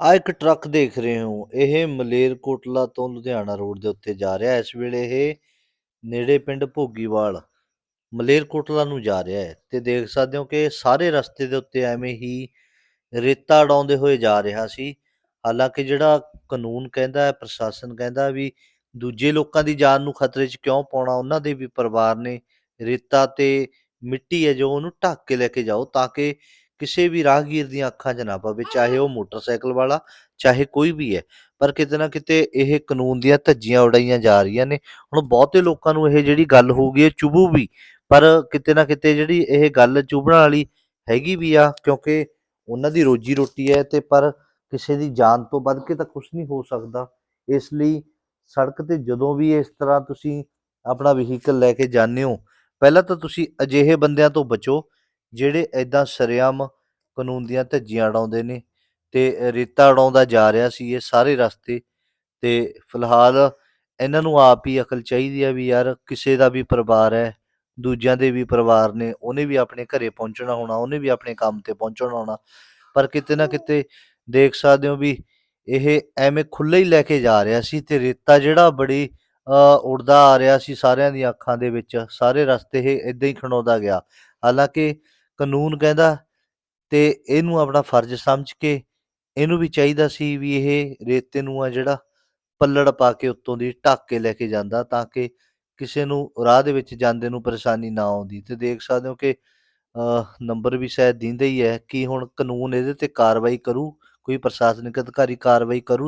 ਆਹ ਇੱਕ ਟਰੱਕ ਦੇਖ ਰਹੇ ਹੋ ਇਹ ਮਲੇਰਕੋਟਲਾ ਤੋਂ ਲੁਧਿਆਣਾ ਰੋਡ ਦੇ ਉੱਤੇ ਜਾ ਰਿਹਾ ਹੈ। ਇਸ ਵੇਲੇ ਇਹ ਨੇੜੇ ਪਿੰਡ ਭੋਗੀਵਾਲ, ਮਲੇਰਕੋਟਲਾ ਨੂੰ ਜਾ ਰਿਹਾ ਹੈ ਤੇ ਦੇਖ ਸਕਦੇ ਹੋ ਕਿ ਸਾਰੇ ਰਸਤੇ ਦੇ ਉੱਤੇ ਐਵੇਂ ਹੀ ਰੇਤਾ ਉਡਾਉਂਦੇ ਹੋਏ ਜਾ ਰਿਹਾ ਸੀ ਹਾਲਾਂਕਿ ਜਿਹੜਾ ਕਾਨੂੰਨ ਕਹਿੰਦਾ ਹੈ, ਪ੍ਰਸ਼ਾਸਨ ਕਹਿੰਦਾ ਵੀ ਦੂਜੇ ਲੋਕਾਂ ਦੀ ਜਾਨ ਨੂੰ ਖਤਰੇ 'ਚ ਕਿਉਂ ਪਾਉਣਾ, ਉਹਨਾਂ ਦੇ ਵੀ ਪਰਿਵਾਰ ਨੇ ਰੇਤਾ ਤੇ ਮਿੱਟੀ ਹੈ ਜੋ ਉਹਨੂੰ ਢੱਕ ਕੇ ਲੈ ਕੇ ਜਾਓ ਤਾਂ ਕਿ ਕਿਸੇ ਵੀ ਰਾਹਗੀਰ ਦੀਆਂ ਅੱਖਾਂ 'ਚ ਨਾ ਪਵੇ ਚਾਹੇ ਉਹ ਮੋਟਰਸਾਈਕਲ ਵਾਲਾ, ਚਾਹੇ ਕੋਈ ਵੀ ਹੈ, ਪਰ ਕਿਤੇ ਨਾ ਕਿਤੇ ਇਹ ਕਾਨੂੰਨ ਦੀਆਂ ਧੱਜੀਆਂ ਉਡਾਈਆਂ ਜਾ ਰਹੀਆਂ ਨੇ। ਹੁਣ ਬਹੁਤੇ ਲੋਕਾਂ ਨੂੰ ਇਹ ਜਿਹੜੀ ਗੱਲ ਹੋਊਗੀ ਇਹ ਚੁਭੂ ਵੀ, ਪਰ ਕਿਤੇ ਨਾ ਕਿਤੇ ਜਿਹੜੀ ਇਹ ਗੱਲ ਚੁਭਣ ਵਾਲੀ ਹੈਗੀ ਵੀ ਆ, ਕਿਉਂਕਿ ਉਹਨਾਂ ਦੀ ਰੋਜੀ ਰੋਟੀ ਹੈ ਤੇ ਪਰ ਕਿਸੇ ਦੀ ਜਾਨ ਤੋਂ ਵੱਧ ਕੇ ਤਾਂ ਕੁਝ ਨਹੀਂ ਹੋ ਸਕਦਾ। ਇਸ ਲਈ ਸੜਕ ਤੇ ਜਦੋਂ ਵੀ ਇਸ ਤਰ੍ਹਾਂ ਤੁਸੀਂ ਆਪਣਾ ਵਹੀਕਲ ਲੈ ਕੇ ਜਾਂਦੇ ਹੋ, ਪਹਿਲਾਂ ਤਾਂ ਤੁਸੀਂ ਅਜਿਹੇ ਬੰਦਿਆਂ ਤੋਂ ਬਚੋ, ਜਿਹੜੇ ਐਦਾਂ ਸ਼ਰੇਆਮ ਕਾਨੂੰਨ ਦੀਆਂ ਧੱਜੀਆਂ ਉਡਾਉਂਦੇ ਨੇ ਤੇ ਰੇਤਾ ਉਡਾਉਂਦਾ ਜਾ ਰਿਹਾ ਸੀ ਇਹ ਸਾਰੇ ਰਸਤੇ ਤੇ ਫਿਲਹਾਲ ਇਹਨਾਂ ਨੂੰ ਆਪ ਹੀ ਅਕਲ ਚਾਹੀਦੀ ਆ ਵੀ ਯਾਰ ਕਿਸੇ ਦਾ ਵੀ ਪਰਿਵਾਰ ਹੈ ਦੂਜਿਆਂ ਦੇ ਵੀ ਪਰਿਵਾਰ ਨੇ ਉਹਨੇ ਵੀ ਆਪਣੇ ਘਰੇ ਪਹੁੰਚਣਾ ਹੋਣਾ ਉਹਨੇ ਵੀ ਆਪਣੇ ਕੰਮ ਤੇ ਪਹੁੰਚਣਾ ਹੋਣਾ ਪਰ ਕਿਤੇ ਨਾ ਕਿਤੇ ਦੇਖ ਸਕਦੇ ਹੋ ਵੀ ਇਹ ਐਵੇਂ ਖੁੱਲ੍ਹਾ ਹੀ ਲੈ ਕੇ ਜਾ ਰਿਹਾ ਸੀ ਤੇ ਰੇਤਾ ਜਿਹੜਾ ਬੜੀ ਅ, ਉੜਦਾ ਆ ਰਿਹਾ ਸੀ ਸਾਰਿਆਂ ਦੀਆਂ ਅੱਖਾਂ ਦੇ ਵਿੱਚ ਸਾਰੇ ਰਸਤੇ ਇਹ ਇਦਾਂ ਹੀ ਖਣਾਉਂਦਾ ਗਿਆ। ਹਾਲਾਂਕਿ ਕਾਨੂੰਨ ਕਹਿੰਦਾ ਤੇ ਇਹਨੂੰ ਆਪਣਾ ਫਰਜ਼ ਸਮਝ ਕੇ ਇਹਨੂੰ ਵੀ ਚਾਹੀਦਾ ਸੀ ਵੀ ਇਹ ਰੇਤੇ ਨੂੰ ਆ ਜਿਹੜਾ ਪੱਲੜ ਪਾ ਕੇ ਉੱਤੋਂ ਦੀ ਢੱਕ ਕੇ ਲੈ ਕੇ ਜਾਂਦਾ ਤਾਂ ਕਿ ਕਿਸੇ ਨੂੰ ਰਾਹ ਦੇ ਵਿੱਚ ਜਾਂਦੇ ਨੂੰ ਪਰੇਸ਼ਾਨੀ ਨਾ ਆਉਂਦੀ। ਤੇ ਦੇਖ ਸਕਦੇ ਹੋ ਕਿ ਅ, ਨੰਬਰ ਵੀ ਸ਼ਾਇਦ ਦਿੰਦਾ ਹੀ ਹੈ ਕਿ ਹੁਣ ਕਾਨੂੰਨ ਇਹਦੇ ਤੇ ਕਾਰਵਾਈ ਕਰੂ ਕੋਈ ਪ੍ਰਸ਼ਾਸਨਿਕ ਅਧਿਕਾਰੀ ਕਾਰਵਾਈ ਕਰੂ।